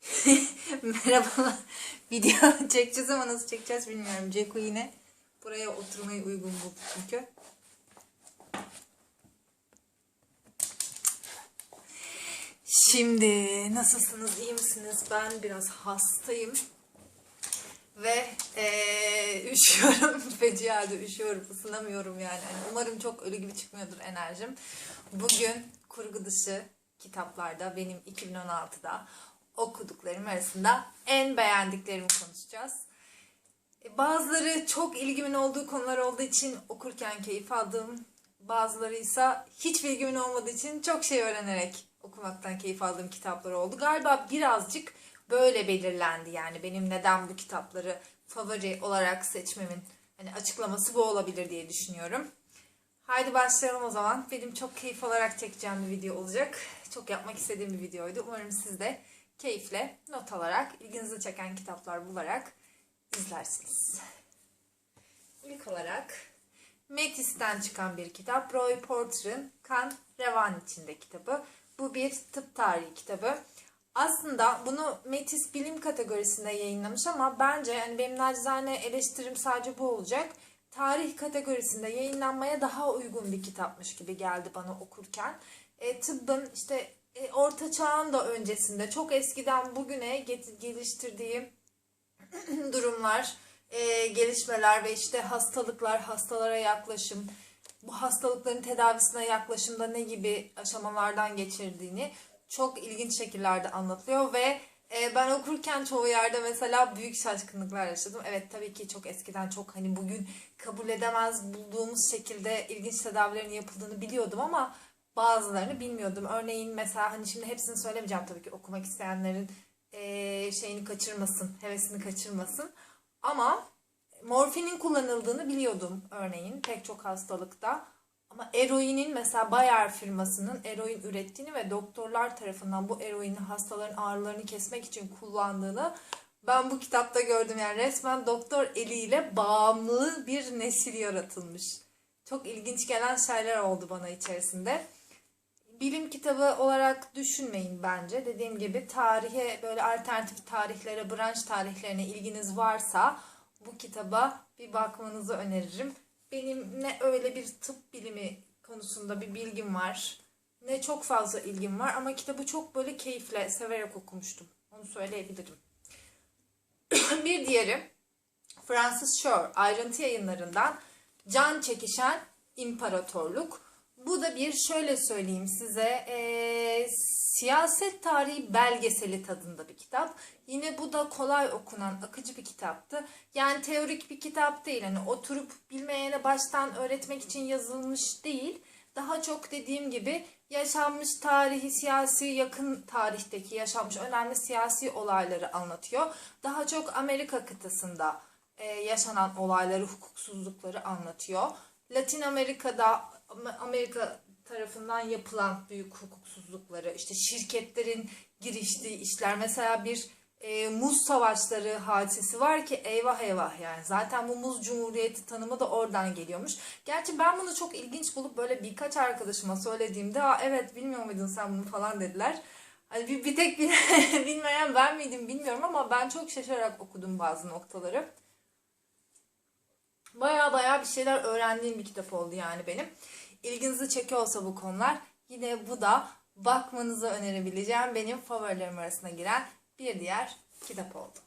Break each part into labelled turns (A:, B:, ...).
A: Merhaba. Video çekeceğiz ama nasıl çekeceğiz bilmiyorum. Ceko yine buraya oturmayı uygun buldu çünkü. Şimdi nasılsınız? iyi misiniz? Ben biraz hastayım. Ve eee üşüyorum. Feci halde üşüyorum. ısınamıyorum yani. Hani umarım çok ölü gibi çıkmıyordur enerjim. Bugün kurgu dışı kitaplarda benim 2016'da okuduklarım arasında en beğendiklerimi konuşacağız. E, Bazıları çok ilgimin olduğu konular olduğu için okurken keyif aldığım, bazıları ise hiç ilgimin olmadığı için çok şey öğrenerek okumaktan keyif aldığım kitaplar oldu. Galiba birazcık böyle belirlendi yani benim neden bu kitapları favori olarak seçmemin hani açıklaması bu olabilir diye düşünüyorum. Haydi başlayalım o zaman. Benim çok keyif alarak çekeceğim bir video olacak. Çok yapmak istediğim bir videoydu. Umarım siz de keyifle not alarak, ilginizi çeken kitaplar bularak izlersiniz. İlk olarak Metis'ten çıkan bir kitap. Roy Porter'ın Kan Revan içinde kitabı. Bu bir tıp tarihi kitabı. Aslında bunu Metis bilim kategorisinde yayınlamış ama bence yani benim nacizane eleştirim sadece bu olacak. Tarih kategorisinde yayınlanmaya daha uygun bir kitapmış gibi geldi bana okurken. E, tıbbın işte e, orta çağın da öncesinde çok eskiden bugüne geliştirdiği durumlar, e, gelişmeler ve işte hastalıklar, hastalara yaklaşım, bu hastalıkların tedavisine yaklaşımda ne gibi aşamalardan geçirdiğini çok ilginç şekillerde anlatılıyor ve e, ben okurken çoğu yerde mesela büyük şaşkınlıklar yaşadım. Evet tabii ki çok eskiden çok hani bugün kabul edemez bulduğumuz şekilde ilginç tedavilerin yapıldığını biliyordum ama bazılarını bilmiyordum. Örneğin mesela hani şimdi hepsini söylemeyeceğim tabii ki okumak isteyenlerin e, şeyini kaçırmasın, hevesini kaçırmasın. Ama morfinin kullanıldığını biliyordum örneğin pek çok hastalıkta. Ama eroinin mesela Bayer firmasının eroin ürettiğini ve doktorlar tarafından bu eroini hastaların ağrılarını kesmek için kullandığını ben bu kitapta gördüm. Yani resmen doktor eliyle bağımlı bir nesil yaratılmış. Çok ilginç gelen şeyler oldu bana içerisinde. Bilim kitabı olarak düşünmeyin bence. Dediğim gibi tarihe böyle alternatif tarihlere, branş tarihlerine ilginiz varsa bu kitaba bir bakmanızı öneririm. Benim ne öyle bir tıp bilimi konusunda bir bilgim var ne çok fazla ilgim var ama kitabı çok böyle keyifle, severek okumuştum. Onu söyleyebilirim. bir diğeri Francis Shore ayrıntı yayınlarından Can Çekişen İmparatorluk. Bu da bir şöyle söyleyeyim size eee, siyaset tarihi belgeseli tadında bir kitap. Yine bu da kolay okunan akıcı bir kitaptı. Yani teorik bir kitap değil. Hani oturup bilmeyene baştan öğretmek için yazılmış değil. Daha çok dediğim gibi yaşanmış tarihi, siyasi, yakın tarihteki yaşanmış önemli siyasi olayları anlatıyor. Daha çok Amerika kıtasında e, yaşanan olayları, hukuksuzlukları anlatıyor. Latin Amerika'da Am- Amerika tarafından yapılan büyük hukuksuzlukları, işte şirketlerin giriştiği işler. Mesela bir e, muz savaşları hadisesi var ki eyvah eyvah yani. Zaten bu muz cumhuriyeti tanımı da oradan geliyormuş. Gerçi ben bunu çok ilginç bulup böyle birkaç arkadaşıma söylediğimde Aa, evet bilmiyor muydun sen bunu falan dediler. Hani bir, bir tek bil- bilmeyen ben miydim bilmiyorum ama ben çok şaşırarak okudum bazı noktaları. Baya baya bir şeyler öğrendiğim bir kitap oldu yani benim. İlginizi çekiyorsa bu konular yine bu da bakmanızı önerebileceğim benim favorilerim arasına giren bir diğer kitap oldu.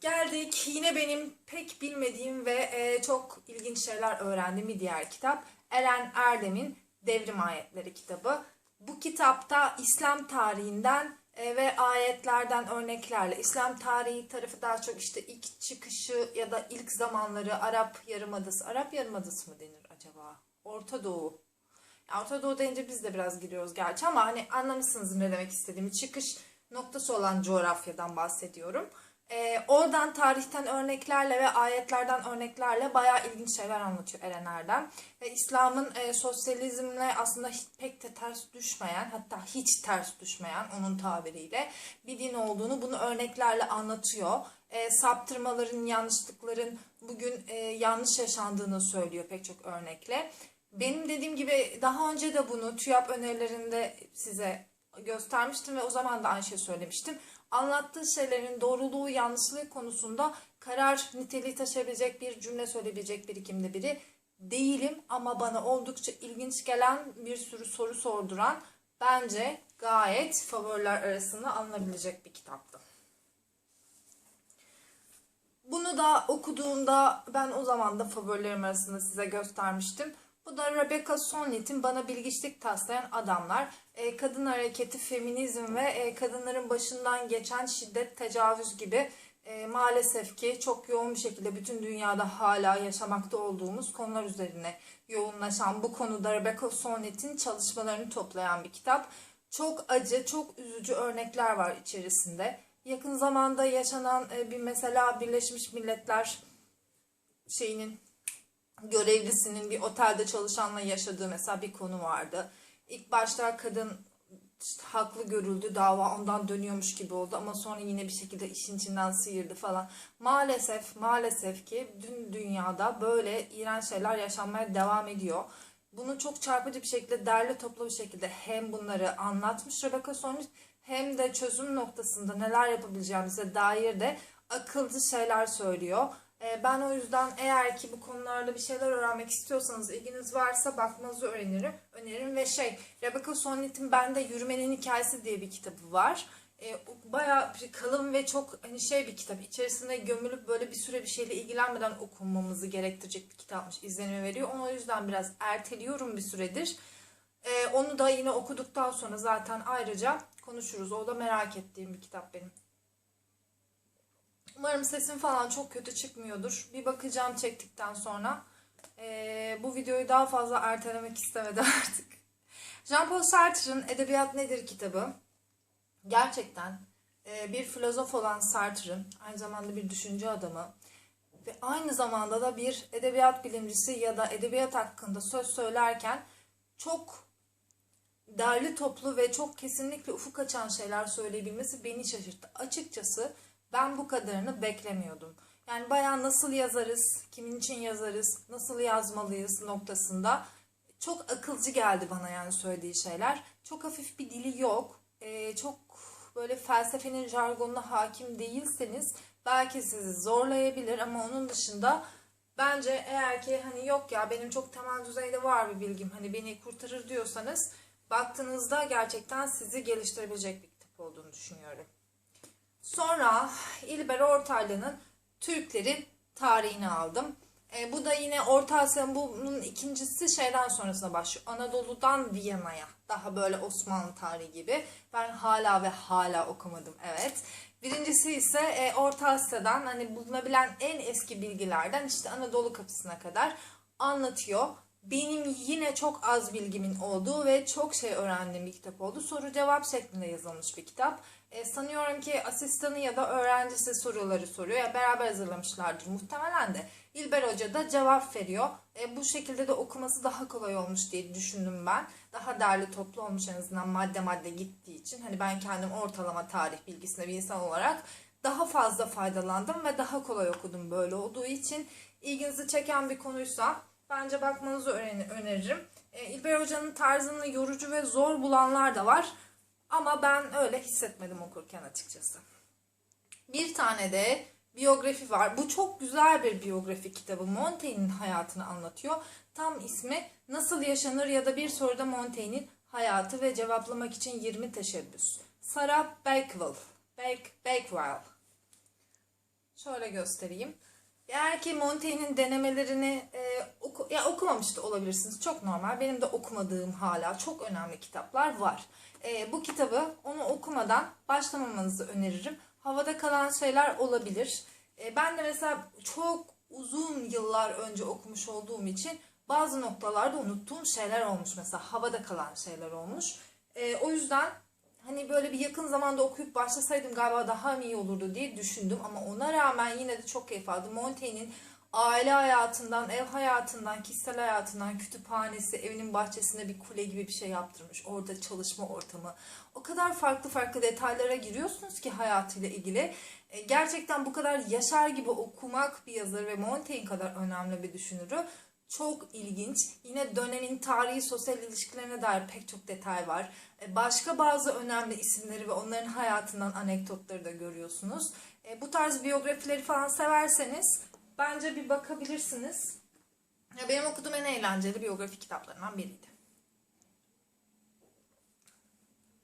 A: Geldik yine benim pek bilmediğim ve e, çok ilginç şeyler öğrendiğim bir diğer kitap. Eren Erdem'in Devrim Ayetleri kitabı. Bu kitapta İslam tarihinden ve ayetlerden örneklerle İslam tarihi tarafı daha çok işte ilk çıkışı ya da ilk zamanları Arap Yarımadası. Arap Yarımadası mı denir acaba? Orta Doğu. Ya Orta Doğu deyince biz de biraz giriyoruz gerçi ama hani anlamışsınız ne demek istediğimi. Çıkış noktası olan coğrafyadan bahsediyorum. Ee, oradan tarihten örneklerle ve ayetlerden örneklerle bayağı ilginç şeyler anlatıyor Eren Erdem. Ve İslam'ın e, sosyalizmle aslında hiç, pek de ters düşmeyen hatta hiç ters düşmeyen onun tabiriyle bir din olduğunu bunu örneklerle anlatıyor. E, saptırmaların, yanlışlıkların bugün e, yanlış yaşandığını söylüyor pek çok örnekle. Benim dediğim gibi daha önce de bunu TÜYAP önerilerinde size göstermiştim ve o zaman da aynı şeyi söylemiştim. Anlattığı şeylerin doğruluğu, yanlışlığı konusunda karar niteliği taşıyabilecek bir cümle söyleyebilecek birikimde biri değilim ama bana oldukça ilginç gelen bir sürü soru sorduran bence gayet favoriler arasında alınabilecek bir kitaptı. Bunu da okuduğumda ben o zaman da favorilerim arasında size göstermiştim. Bu da Rebecca Solnit'in Bana Bilgiçlik Taslayan Adamlar. E, kadın hareketi, feminizm ve e, kadınların başından geçen şiddet, tecavüz gibi e, maalesef ki çok yoğun bir şekilde bütün dünyada hala yaşamakta olduğumuz konular üzerine yoğunlaşan bu konuda Rebecca Solnit'in çalışmalarını toplayan bir kitap. Çok acı, çok üzücü örnekler var içerisinde. Yakın zamanda yaşanan e, bir mesela Birleşmiş Milletler şeyinin görevlisinin bir otelde çalışanla yaşadığı mesela bir konu vardı. İlk başta kadın işte haklı görüldü dava ondan dönüyormuş gibi oldu ama sonra yine bir şekilde işin içinden sıyırdı falan. Maalesef maalesef ki dün dünyada böyle iğrenç şeyler yaşanmaya devam ediyor. Bunu çok çarpıcı bir şekilde derli toplu bir şekilde hem bunları anlatmış Rebecca Solnit hem de çözüm noktasında neler yapabileceğimize dair de akılcı şeyler söylüyor. Ee, Ben o yüzden eğer ki bu konularda bir şeyler öğrenmek istiyorsanız, ilginiz varsa bakmanızı öğrenirim. Öneririm ve şey, Rebecca Solnit'in Bende Yürümenin Hikayesi diye bir kitabı var. O bayağı kalın ve çok hani şey bir kitap. İçerisinde gömülüp böyle bir süre bir şeyle ilgilenmeden okunmamızı gerektirecek bir kitapmış. izlenimi veriyor. Onu o yüzden biraz erteliyorum bir süredir. Ee, onu da yine okuduktan sonra zaten ayrıca konuşuruz. O da merak ettiğim bir kitap benim. Umarım sesim falan çok kötü çıkmıyordur. Bir bakacağım çektikten sonra. Ee, bu videoyu daha fazla ertelemek istemedim artık. Jean-Paul Sartre'ın Edebiyat Nedir kitabı. Gerçekten e, bir filozof olan Sartre'ın aynı zamanda bir düşünce adamı ve aynı zamanda da bir edebiyat bilimcisi ya da edebiyat hakkında söz söylerken çok derli toplu ve çok kesinlikle ufuk açan şeyler söyleyebilmesi beni şaşırttı. Açıkçası ben bu kadarını beklemiyordum. Yani bayağı nasıl yazarız, kimin için yazarız, nasıl yazmalıyız noktasında çok akılcı geldi bana yani söylediği şeyler. Çok hafif bir dili yok. Ee, çok böyle felsefenin jargonuna hakim değilseniz belki sizi zorlayabilir ama onun dışında bence eğer ki hani yok ya benim çok temel düzeyde var bir bilgim hani beni kurtarır diyorsanız baktığınızda gerçekten sizi geliştirebilecek bir kitap olduğunu düşünüyorum. Sonra İlber Ortaylı'nın Türklerin tarihini aldım. E, bu da yine Orta Asya'nın bunun ikincisi şeyden sonrasına başlıyor. Anadolu'dan Viyana'ya. Daha böyle Osmanlı tarihi gibi. Ben hala ve hala okumadım evet. Birincisi ise e, Orta Asya'dan hani bulunabilen en eski bilgilerden işte Anadolu kapısına kadar anlatıyor. Benim yine çok az bilgimin olduğu ve çok şey öğrendiğim bir kitap oldu. Soru cevap şeklinde yazılmış bir kitap. E, sanıyorum ki asistanı ya da öğrencisi soruları soruyor. Ya beraber hazırlamışlardır muhtemelen de. İlber Hoca da cevap veriyor. E, bu şekilde de okuması daha kolay olmuş diye düşündüm ben. Daha derli toplu olmuş en azından madde madde gittiği için. Hani ben kendim ortalama tarih bilgisinde bir insan olarak daha fazla faydalandım ve daha kolay okudum böyle olduğu için. ilginizi çeken bir konuysa bence bakmanızı öneririm. E, İlber Hoca'nın tarzını yorucu ve zor bulanlar da var. Ama ben öyle hissetmedim okurken açıkçası. Bir tane de biyografi var. Bu çok güzel bir biyografi kitabı. Montaigne'in hayatını anlatıyor. Tam ismi Nasıl Yaşanır ya da bir soruda Montaigne'in hayatı ve cevaplamak için 20 teşebbüs. Sarah Bakewell. Bake, Bakewell. Şöyle göstereyim. Eğer ki Montaigne'in denemelerini e, oku, ya okumamış da olabilirsiniz. Çok normal. Benim de okumadığım hala çok önemli kitaplar var. E, bu kitabı onu okumadan başlamamanızı öneririm. Havada kalan şeyler olabilir. E, ben de mesela çok uzun yıllar önce okumuş olduğum için bazı noktalarda unuttuğum şeyler olmuş. Mesela havada kalan şeyler olmuş. E, o yüzden hani böyle bir yakın zamanda okuyup başlasaydım galiba daha iyi olurdu diye düşündüm. Ama ona rağmen yine de çok keyif aldım. Montaigne'in aile hayatından, ev hayatından, kişisel hayatından, kütüphanesi, evinin bahçesinde bir kule gibi bir şey yaptırmış. Orada çalışma ortamı. O kadar farklı farklı detaylara giriyorsunuz ki hayatıyla ilgili. E, Gerçekten bu kadar yaşar gibi okumak bir yazarı ve Montaigne kadar önemli bir düşünürü Çok ilginç. Yine dönemin tarihi sosyal ilişkilerine dair pek çok detay var. E, Başka bazı önemli isimleri ve onların hayatından anekdotları da görüyorsunuz. E, Bu tarz biyografileri falan severseniz bence bir bakabilirsiniz. Ya Benim okuduğum en eğlenceli biyografi kitaplarından biriydi.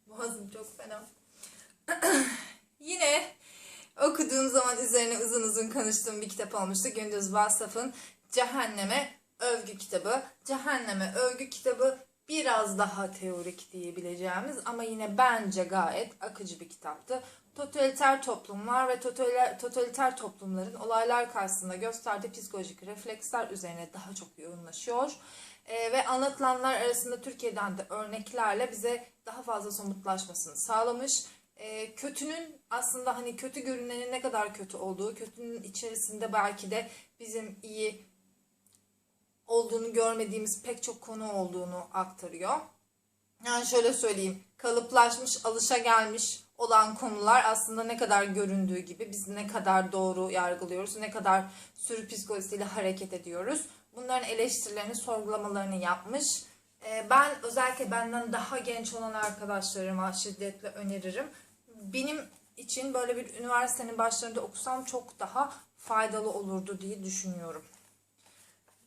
A: Boğazım çok fena. Yine okuduğum zaman üzerine uzun uzun konuştuğum bir kitap olmuştu. Gündüz Vassaf'ın Cehenneme Övgü kitabı. Cehenneme Övgü kitabı biraz daha teorik diyebileceğimiz ama yine bence gayet akıcı bir kitaptı. Totaliter toplumlar ve totaliter, toplumların olaylar karşısında gösterdiği psikolojik refleksler üzerine daha çok yoğunlaşıyor. Ee, ve anlatılanlar arasında Türkiye'den de örneklerle bize daha fazla somutlaşmasını sağlamış. Ee, kötünün aslında hani kötü görünenin ne kadar kötü olduğu, kötünün içerisinde belki de bizim iyi olduğunu görmediğimiz pek çok konu olduğunu aktarıyor. Yani şöyle söyleyeyim, kalıplaşmış, alışa gelmiş olan konular aslında ne kadar göründüğü gibi biz ne kadar doğru yargılıyoruz, ne kadar sürü psikolojisiyle hareket ediyoruz. Bunların eleştirilerini, sorgulamalarını yapmış. Ee, Ben özellikle benden daha genç olan arkadaşlarıma şiddetle öneririm. Benim için böyle bir üniversitenin başlarında okusam çok daha faydalı olurdu diye düşünüyorum.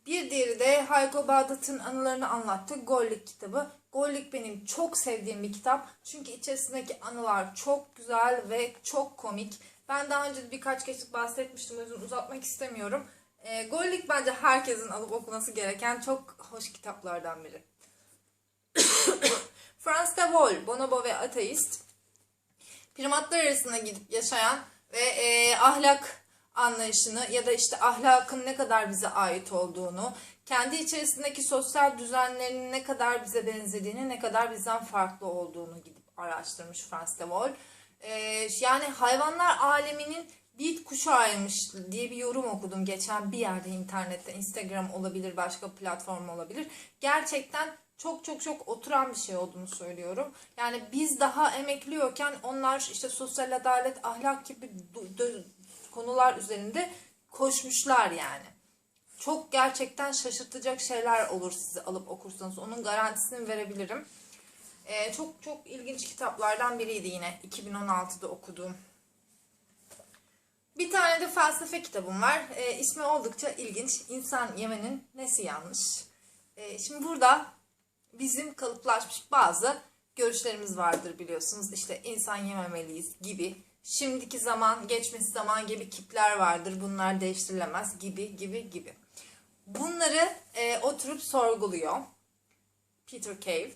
A: Bir diğeri de Hayko Bağdat'ın anılarını anlattı. Gollik kitabı. Gollik benim çok sevdiğim bir kitap. Çünkü içerisindeki anılar çok güzel ve çok komik. Ben daha önce birkaç kez bahsetmiştim. O yüzden uzatmak istemiyorum. E, Gollik bence herkesin alıp okuması gereken çok hoş kitaplardan biri. Frans de Waal, Bonobo ve Ateist primatlar arasında gidip yaşayan ve e, ahlak anlayışını ya da işte ahlakın ne kadar bize ait olduğunu, kendi içerisindeki sosyal düzenlerinin ne kadar bize benzediğini, ne kadar bizden farklı olduğunu gidip araştırmış Frans de Waal. E, yani hayvanlar aleminin bir kuşağıymış diye bir yorum okudum geçen bir yerde internette, Instagram olabilir, başka platform olabilir. Gerçekten çok çok çok oturan bir şey olduğunu söylüyorum. Yani biz daha emekliyorken onlar işte sosyal adalet, ahlak gibi konular üzerinde koşmuşlar yani. Çok gerçekten şaşırtacak şeyler olur sizi alıp okursanız. Onun garantisini verebilirim. Ee, çok çok ilginç kitaplardan biriydi yine 2016'da okuduğum. Bir tane de felsefe kitabım var. Ee, ismi oldukça ilginç. İnsan yemenin nesi yanlış? Ee, şimdi burada bizim kalıplaşmış bazı görüşlerimiz vardır biliyorsunuz. İşte insan yememeliyiz gibi. Şimdiki zaman, geçmiş zaman gibi kipler vardır. Bunlar değiştirilemez gibi gibi gibi. Bunları e, oturup sorguluyor. Peter Cave.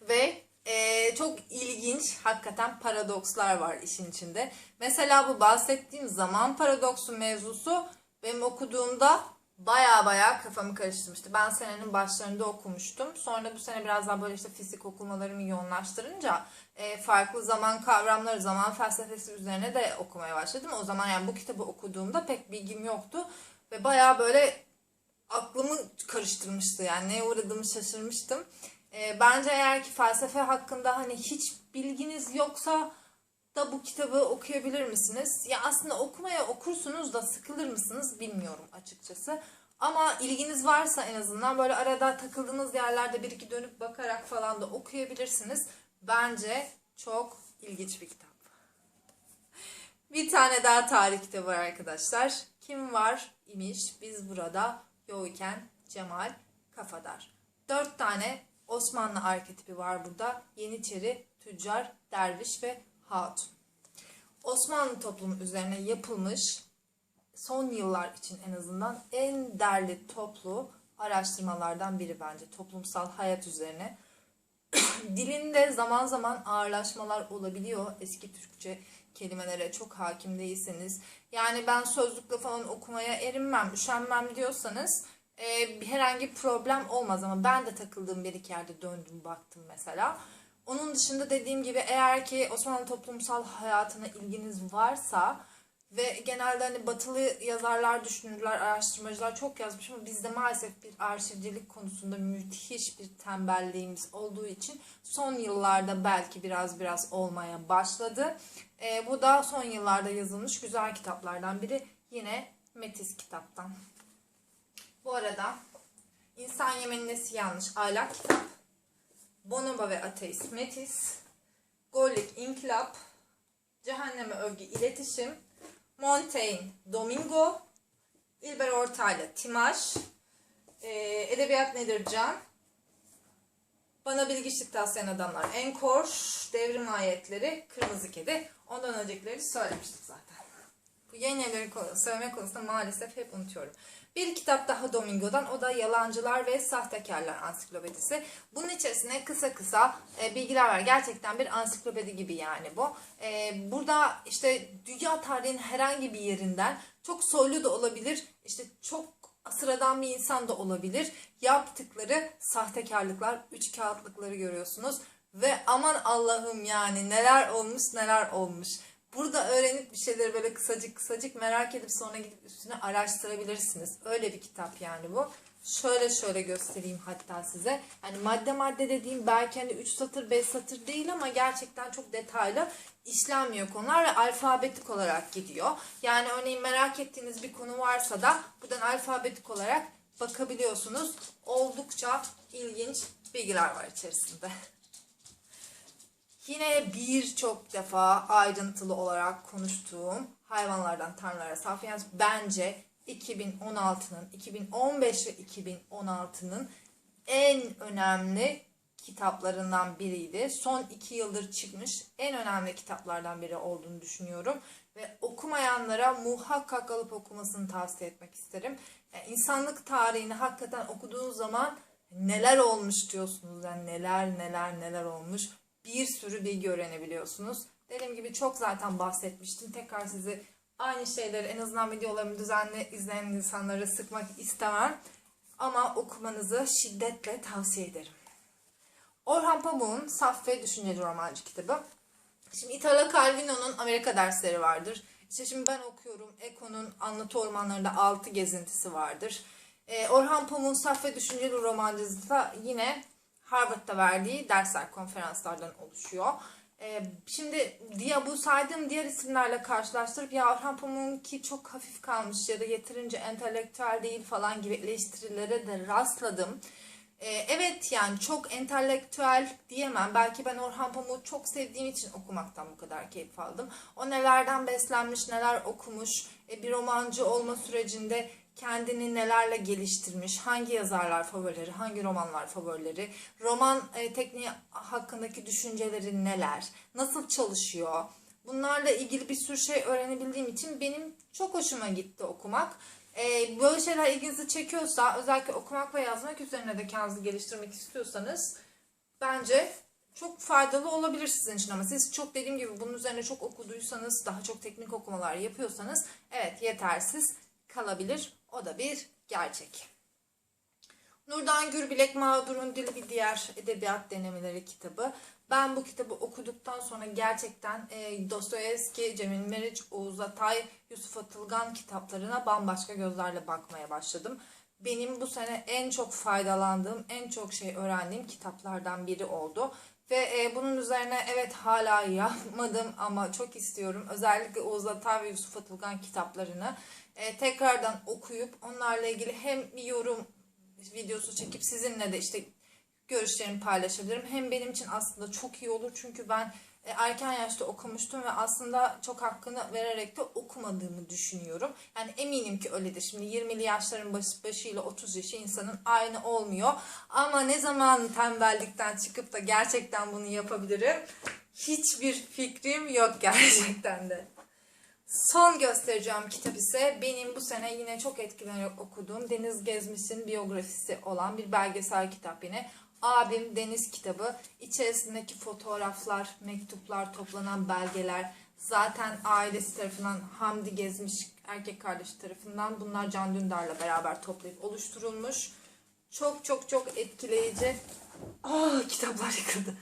A: Ve e, çok ilginç hakikaten paradokslar var işin içinde. Mesela bu bahsettiğim zaman paradoksu mevzusu benim okuduğumda baya baya kafamı karıştırmıştı. Ben senenin başlarında okumuştum. Sonra bu sene biraz daha böyle işte fizik okumalarımı yoğunlaştırınca e, farklı zaman kavramları, zaman felsefesi üzerine de okumaya başladım. O zaman yani bu kitabı okuduğumda pek bilgim yoktu. Ve baya böyle aklımı karıştırmıştı. Yani neye uğradığımı şaşırmıştım. E, bence eğer ki felsefe hakkında hani hiç bilginiz yoksa da bu kitabı okuyabilir misiniz? Ya aslında okumaya okursunuz da sıkılır mısınız bilmiyorum açıkçası. Ama ilginiz varsa en azından böyle arada takıldığınız yerlerde bir iki dönüp bakarak falan da okuyabilirsiniz. Bence çok ilginç bir kitap. Bir tane daha tarih kitabı var arkadaşlar. Kim var imiş biz burada yokken Cemal Kafadar. Dört tane Osmanlı arketipi var burada. Yeniçeri, tüccar, derviş ve hatun. Osmanlı toplumu üzerine yapılmış son yıllar için en azından en derli toplu araştırmalardan biri bence toplumsal hayat üzerine. Dilinde zaman zaman ağırlaşmalar olabiliyor. Eski Türkçe kelimelere çok hakim değilseniz. Yani ben sözlükle falan okumaya erinmem, üşenmem diyorsanız e, herhangi problem olmaz ama ben de takıldığım bir iki yerde döndüm baktım mesela. Onun dışında dediğim gibi eğer ki Osmanlı toplumsal hayatına ilginiz varsa ve genelde hani batılı yazarlar, düşünürler, araştırmacılar çok yazmış ama bizde maalesef bir arşivcilik konusunda müthiş bir tembelliğimiz olduğu için son yıllarda belki biraz biraz olmaya başladı. Ee, bu da son yıllarda yazılmış güzel kitaplardan biri. Yine Metis kitaptan. Bu arada İnsan Yemenin Nesi Yanlış Ahlak kitap, Bonobo ve Ateist Metis, Gollik İnkılap, Cehenneme Övgü İletişim, Montaigne Domingo, İlber Ortaylı Timaş, e, Edebiyat Nedir Can, Bana Bilgiçlik Taslayan Adamlar Enkor, Devrim Ayetleri, Kırmızı Kedi. Ondan öncekileri söylemiştik zaten. Bu yeni evleri söyleme konusunda maalesef hep unutuyorum. Bir kitap daha Domingo'dan o da Yalancılar ve Sahtekarlar Ansiklopedisi. Bunun içerisine kısa kısa e, bilgiler var. Gerçekten bir ansiklopedi gibi yani bu. E, burada işte dünya tarihinin herhangi bir yerinden çok soylu da olabilir, işte çok sıradan bir insan da olabilir. Yaptıkları sahtekarlıklar, üç kağıtlıkları görüyorsunuz. Ve aman Allah'ım yani neler olmuş neler olmuş. Burada öğrenip bir şeyleri böyle kısacık kısacık merak edip sonra gidip üstüne araştırabilirsiniz. Öyle bir kitap yani bu. Şöyle şöyle göstereyim hatta size. Yani madde madde dediğim belki hani 3 satır 5 satır değil ama gerçekten çok detaylı işlenmiyor konular ve alfabetik olarak gidiyor. Yani örneğin merak ettiğiniz bir konu varsa da buradan alfabetik olarak bakabiliyorsunuz. Oldukça ilginç bilgiler var içerisinde. Yine birçok defa ayrıntılı olarak konuştuğum hayvanlardan tanrılara safiyans bence 2016'nın, 2015 ve 2016'nın en önemli kitaplarından biriydi. Son iki yıldır çıkmış en önemli kitaplardan biri olduğunu düşünüyorum. Ve okumayanlara muhakkak alıp okumasını tavsiye etmek isterim. Yani insanlık tarihini hakikaten okuduğunuz zaman neler olmuş diyorsunuz. Yani neler neler neler olmuş. Bir sürü bilgi öğrenebiliyorsunuz. Dediğim gibi çok zaten bahsetmiştim. Tekrar sizi aynı şeyleri en azından videolarımı düzenli izleyen insanları sıkmak istemem. Ama okumanızı şiddetle tavsiye ederim. Orhan Pamuk'un Saf ve Düşünceli Romancı kitabı. Şimdi Italo Calvino'nun Amerika dersleri vardır. İşte şimdi ben okuyorum. Eko'nun Anlatı Ormanlarında Altı gezintisi vardır. Ee, Orhan Pamuk'un Saf ve Düşünceli Romancısı da yine Harvard'da verdiği dersler, konferanslardan oluşuyor. Ee, şimdi diye bu saydığım diğer isimlerle karşılaştırıp ya Orhan Pamuk'unki çok hafif kalmış ya da yeterince entelektüel değil falan gibi eleştirilere de rastladım. Ee, evet yani çok entelektüel diyemem. Belki ben Orhan Pamuk'u çok sevdiğim için okumaktan bu kadar keyif aldım. O nelerden beslenmiş, neler okumuş, e, bir romancı olma sürecinde kendini nelerle geliştirmiş, hangi yazarlar favorileri, hangi romanlar favorileri, roman e, tekniği hakkındaki düşünceleri neler, nasıl çalışıyor, bunlarla ilgili bir sürü şey öğrenebildiğim için benim çok hoşuma gitti okumak. E, böyle şeyler ilginizi çekiyorsa, özellikle okumak ve yazmak üzerine de kendinizi geliştirmek istiyorsanız bence çok faydalı olabilir sizin için ama siz çok dediğim gibi bunun üzerine çok okuduysanız, daha çok teknik okumalar yapıyorsanız evet yetersiz kalabilir. O da bir gerçek. Nurdan Gürbilek Mağdur'un Dili bir diğer edebiyat denemeleri kitabı. Ben bu kitabı okuduktan sonra gerçekten e, Dostoyevski, Cemil Meriç, Oğuz Atay, Yusuf Atılgan kitaplarına bambaşka gözlerle bakmaya başladım. Benim bu sene en çok faydalandığım, en çok şey öğrendiğim kitaplardan biri oldu. Ve e, bunun üzerine evet hala yapmadım ama çok istiyorum. Özellikle Oğuz Atay ve Yusuf Atılgan kitaplarını e, tekrardan okuyup onlarla ilgili hem bir yorum videosu çekip sizinle de işte görüşlerimi paylaşabilirim. Hem benim için aslında çok iyi olur çünkü ben e, erken yaşta okumuştum ve aslında çok hakkını vererek de okumadığımı düşünüyorum. Yani eminim ki öyledir. Şimdi 20'li yaşların başı, başıyla 30 yaşı insanın aynı olmuyor. Ama ne zaman tembellikten çıkıp da gerçekten bunu yapabilirim? Hiçbir fikrim yok gerçekten de. Son göstereceğim kitap ise benim bu sene yine çok etkilenerek okuduğum Deniz Gezmiş'in biyografisi olan bir belgesel kitap yine. Abim Deniz kitabı. İçerisindeki fotoğraflar, mektuplar, toplanan belgeler zaten ailesi tarafından Hamdi Gezmiş erkek kardeşi tarafından bunlar Can Dündar'la beraber toplayıp oluşturulmuş. Çok çok çok etkileyici. Ah kitaplar yıkıldı.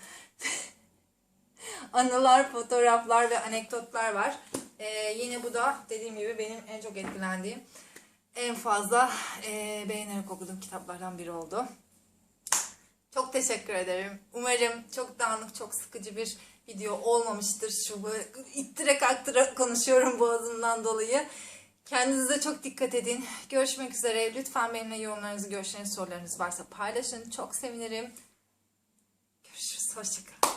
A: Anılar, fotoğraflar ve anekdotlar var. Ee, yine bu da dediğim gibi benim en çok etkilendiğim, en fazla e, beğenerek okuduğum kitaplardan biri oldu. Çok teşekkür ederim. Umarım çok dağınık, çok sıkıcı bir video olmamıştır. Şu bu ittire kaktıra konuşuyorum boğazımdan dolayı. Kendinize çok dikkat edin. Görüşmek üzere. Lütfen benimle yorumlarınızı, görüşlerinizi, sorularınız varsa paylaşın. Çok sevinirim. Görüşürüz. Hoşçakalın.